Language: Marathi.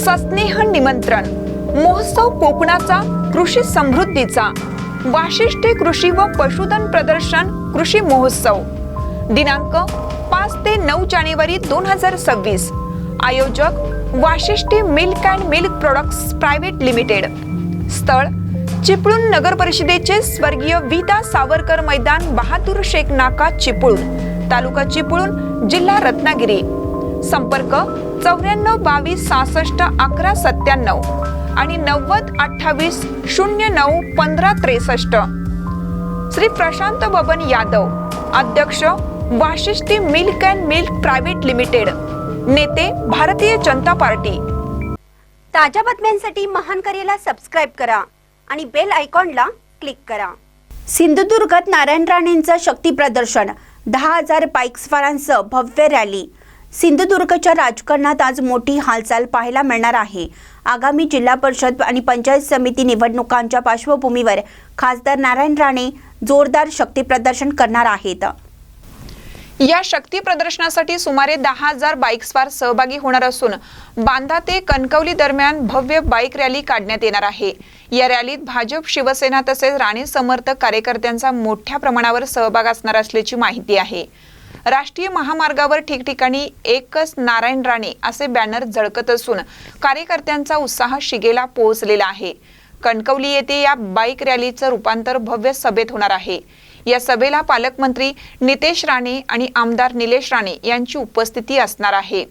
सस्नेह निमंत्रण. महोत्सव कोकणाचा कृषी समृद्धीचा. वाशिष्ठे कृषी व पशुधन प्रदर्शन कृषी महोत्सव. दिनांक पाच ते नऊ जानेवारी दोन हजार सव्वीस. आयोजक Vashishthi milk and milk products private limited. स्थळ चिपळूण नगर परिषदेचे स्वर्गीय विदा सावरकर मैदान बहादूर शेख नाका चिपळूण. तालुका चिपळूण जिल्हा रत्नागिरी. संपर्क चौऱ्याण्णव बावीस सहासष्ट अकरा सत्त्याण्णव आणि नव्वद अठ्ठावीस शून्य नऊ पंधरा त्रेसष्ट. श्री प्रशांत बबन यादव अध्यक्ष Vashishthi milk and milk private limited नेते भारतीय जनता पार्टी. ताज्या बातम्यांसाठी महान कार्याला सबस्क्राईब करा आणि बेल आयकॉनला क्लिक करा. सिंधुदुर्गात नारायण राणेंचं शक्ती प्रदर्शन दहा हजार बाईक्सवारांसह भव्य रॅली सिंधुदुर्गच्या राजकारणात आज मोठी हालचाल पाहायला मिळणार आहे. आगामी जिल्हा परिषद आणि पंचायत समिती निवडणुकांच्या पार्श्वभूमीवर खासदार नारायण राणे जोरदार शक्ती प्रदर्शन करणार आहेत. या शक्ती प्रदर्शनासाठी सुमारे दहा हजार बाईक्सवार सहभागी होणार असून बांधा ते कणकवली दरम्यान भव्य बाईक रॅली काढण्यात येणार आहे. या रॅलीत भाजप शिवसेना तसेच राणे समर्थक कार्यकर्त्यांचा मोठ्या प्रमाणावर सहभाग असणार असल्याची माहिती आहे. राष्ट्रीय महामार्गावर ठिकठिकाणी एकच नारायण राणे असे बॅनर झळकत असून कार्यकर्त्यांचा उत्साह शिगेला पोहोचलेला आहे. कणकवली येथे या बाईक रॅलीचं रूपांतर भव्य सभेत होणार आहे. या सभेला पालकमंत्री नितेश राणे आणि आमदार निलेश राणे यांची उपस्थिती असणार आहे.